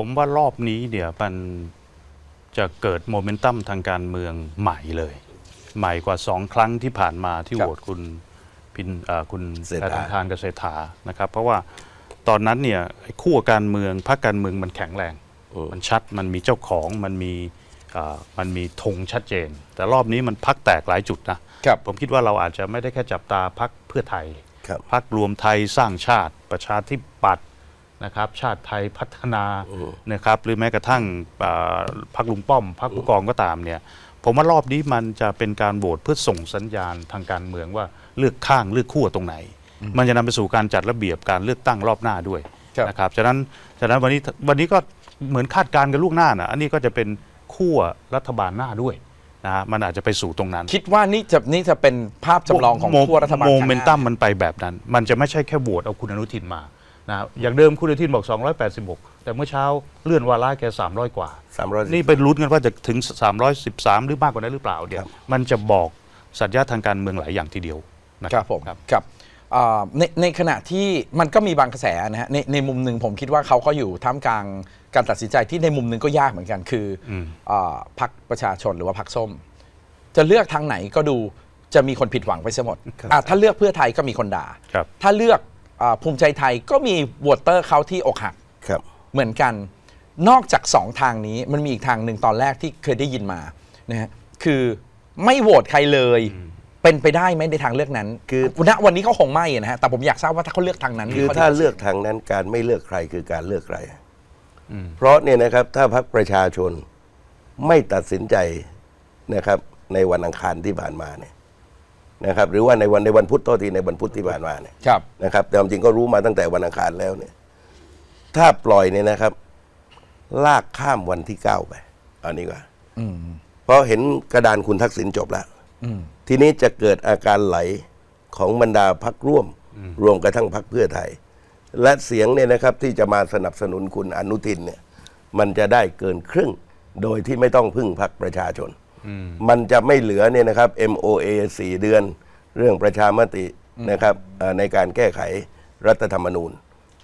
ผมว่ารอบนี้เดี๋ยวมันจะเกิดโมเมนตัมทางการเมืองใหม่เลย ใหม่กว่าสองครั้งที่ผ่านมาที่ครัโหบวตคุณพินเอ่อคุณเศรษฐาทานกับเศรษฐานะครับ เพราะว่าตอนนั้นเนี่ยไอ้ขั้วการเมืองพรรคการเมืองมันแข็งแรงมันชัดมันมีเจ้าของมันมีเอ่อมันมีธงชัดเจน แต่รอบนี้มันพักแตกหลายจุดนะ ครับ ผมคิดว่าเราอาจจะไม่ได้แค่จับตาพักเพื่อไทยครับ พักรวมไทยสร้างชาติประชาธิปัตย์ นะครับชาติไทยพัฒนานะครับหรือแม้กระทั่งอ่าพักลุงป้อมพักผู้กองก็ตามเนี่ยผมว่ารอบนี้มันจะเป็นการโหวตเพื่อส่งสัญญาณทางการเมืองว่าเลือกข้างเลือกขั้วตรงไหน มันจะนำไปสู่การจัดระเบียบการเลือกตั้งรอบหน้าด้วยครับนะครับฉะนั้นฉะนั้นวันนี้วันนี้ก็เหมือนคาดการณ์กันล่วงหน้านะอันนี้ก็จะเป็นขั้วรัฐบาลหน้าด้วยนะฮะมันอาจจะไปสู่ตรงนั้น คิดว่านี่จะนี่จะเป็นภาพจำลองของโมขั้วรัฐบาลโมข้างหเมน้านตัมมันไปแบบนั้น มันจะไม่ใช่แค่โหวตเอาคุณอนุทินมา นะอย่างเดิมคุณอนุทินบอก 286 แต่เมื่อเช้าเลื่อนวาระแก 300 กว่าสามร้อยนี่ไปลุ้นกันว่าจะถึง 313 หรือมากกว่านั้นหรือเปล่าเดี๋ยวมันจะบอกสัญญาทางการเมืองหลายอย่างทีเดียวนะคครัรับบผมครับครับอ่าในในขณะที่มันก็มีบางกระแสนะฮะในในมุมหนึ่งผมคิดว่าเขาก็อยู่ท่ามกลางการตัดสินใจที่ในมุมหนึ่งก็ยากเหมือนกัน คืออมอ่าพรรคประชาชนหรือว่าพรรคส้ม จะเลือกทางไหนก็ดูจะมีคนผิดหวังไปเสียหมดอะถ้าเลือกเพื่อไทยก็มีคนด่าครับถ้าเลือก อาภูมิใจไทยก็มีโหวตเตอร์เขาที่อกหักครับ เหมือนกัน นอกจากสองทางนี้มันมีอีกทางหนึ่งตอนแรกที่เคยได้ยินมานะฮะคือไม่โหวตใครเลย เป็นไปได้ไหมในทางเลือกนั้น คือณวันนี้เขาคงไม่นะฮะแต่ผมอยากทราบว่าถ้าเขาเลือกทางนั้นคือขถ้าจะเลือกทางนั้นการไม่เลือกใครคือการเลือกใครเพราะเนี่ยนะครับถ้าพรรคประชาชนไม่ตัดสินใจนะครับ ในวันอังคารที่ผ่านมาเนี่ย นะครับหรือว่าในวันในวันพุธโทษทีในวันพุธที่ผ่านมาเนี่ยครับ นะครับ แต่ความจริงก็รู้มาตั้งแต่วันอังคารแล้วเนี่ย ถ้าปล่อยเนี่ยนะครับ ลากข้ามวันที่เก้าไปเอานี้กว่าอืมเพราะเห็นกระดานคุณทักษิณจบแล้ว อืม ทีนี้จะเกิดอาการไหลของบรรดาพักร่วม รวมกระทั่งพักเพื่อไทย และเสียงเนี่ยนะครับที่จะมาสนับสนุนคุณอนุทินเนี่ย มันจะได้เกินครึ่ง โดยที่ไม่ต้องพึ่งพักประชาชน มันจะไม่เหลือเนี่ยนะครับ MOA 4 เดือน เรื่องประชามตินะครับเอ่อในการแก้ไขรัฐธรรมนูญ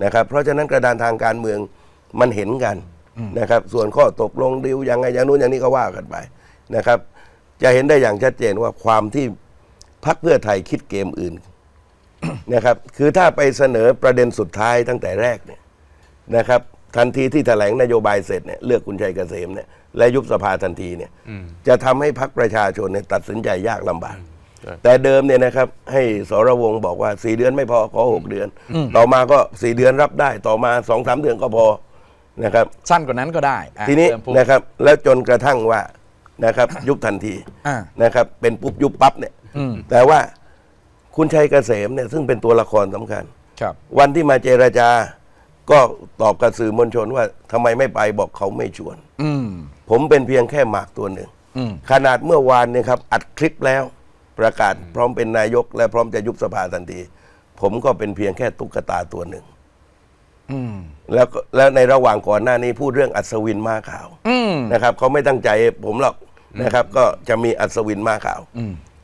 นะครับ เพราะฉะนั้นกระดานทางการเมืองมันเห็นกันนะครับ ส่วนข้อตกลงดิวยังไงอย่างนู้นอย่างนี้ก็ว่ากันไปนะครับ จะเห็นได้อย่างชัดเจนว่าความที่พักเพื่อไทยคิดเกมอื่นนะครับ คือถ้าไปเสนอประเด็นสุดท้ายตั้งแต่แรกเนี่ยนะครับ ทันทีที่แถลงนโยบายเสร็จเนี่ยเลือกคุณชัยเกษมเนี่ยและยุบสภาทันทีเนี่ยจะทำให้พักประชาชนเนี่ยตัดสินใจยากลำบากใช่แต่เดิมเนี่ยนะครับให้สรวงศ์บอกว่าสี่เดือนไม่พอขอหกเดือน ต่อมาก็สี่เดือนรับได้ต่อมาสองสามเดือนก็พอนะครับสั้นกว่านั้นก็ได้อะทีนี้เติมปุ๊บนะครับแล้วจนกระทั่งว่านะครับยุบทันทีอ่านะครับเป็นปุ๊บยุบปั๊บเนี่ยอืมแต่ว่าคุณชัยเกษมเนี่ยซึ่งเป็นตัวละครสำคัญครับวันที่มาเจรจา ก็ตอบกับสื่อมวลชนว่าทำไมไม่ไปบอกเขาไม่ชวน อืม ผมเป็นเพียงแค่หมากตัวหนึ่ง อืม ขนาดเมื่อวานเนี่ยครับ อัดคลิปแล้ว ประกาศพร้อมเป็นนายกและพร้อมจะยุบสภาทันที ผมก็เป็นเพียงแค่ตุ๊กตาตัวหนึ่ง อืม แล้วก็แล้วในระหว่างก่อนหน้านี้พูดเรื่องอัศวินม้าขาวอืม นะครับเขาไม่ตั้งใจผมหรอกนะครับ ก็จะมีอัศวินม้าขาว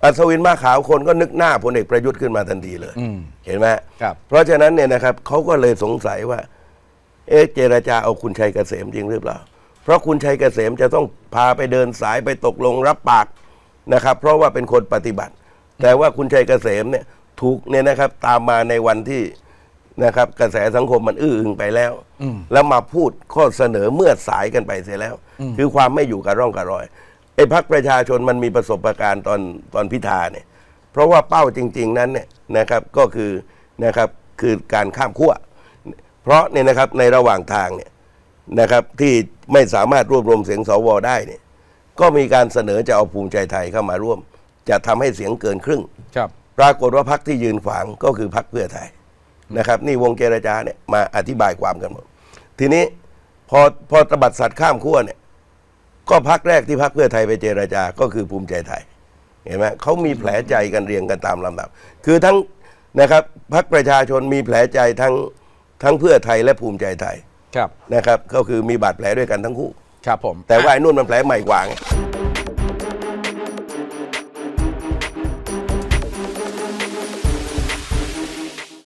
อืมอัศวินม้าขาวคนก็นึกหน้าพลเอกประยุทธ์ขึ้นมาทันทีเลย อืม เห็นไหมฮะครับ เพราะฉะนั้นเนี่ยนะครับเขาก็เลยสงสัยว่า เอ๊ะเจรจาเอาคุณชัยเกษมจริงหรือเปล่า เพราะคุณชัยเกษมจะต้องพาไปเดินสายไปตกลงรับปากนะครับ เพราะว่าเป็นคนปฏิบัติ แต่ว่าคุณชัยเกษมเนี่ยถูกเนี่ยนะครับตามมาในวันที่นะครับ กระแสสังคมมันอื้ออึงไปแล้ว แล้วมาพูดข้อเสนอเมื่อสายกันไปเสียแล้ว คือความไม่อยู่กับร่องกับรอยไอ้พักประชาชนมันมีประสบการณ์ตอนตอนพิธาเนี่ย เพราะว่าเป้าจริง ๆ นั้นเนี่ยนะครับก็คือนะครับคือการข้ามขั้วเพราะเนี่ยนะครับในระหว่างทางเนี่ยนะครับที่ไม่สามารถรวบรวมเสียงสวได้เนี่ยก็มีการเสนอจะเอาภูมิใจไทยเข้ามาร่วม จะทำให้เสียงเกินครึ่งครับปรากฏว่าพักที่ยืนขวางก็คือพักเพื่อไทยนะครับ นี่วงเจรจาเนี่ยมาอธิบายความกันหมดทีนี้พอพอตบัดสัตว์ข้ามขั้วเนี่ย ก็พักแรกที่พักเพื่อไทยไปเจรจาก็คือภูมิใจไทย เห็นไหมเขามีแผลใจกันเรียงกันตามลำดับ คือทั้งนะครับพักประชาชนมีแผลใจทั้งทั้งเพื่อไทยและภูมิใจไทยครับนะครับ ก็คือมีบาดแผลด้วยกันทั้งคู่ ครับผม แต่ว่าไอ้นู่นมันแผลใหม่กว่าไงค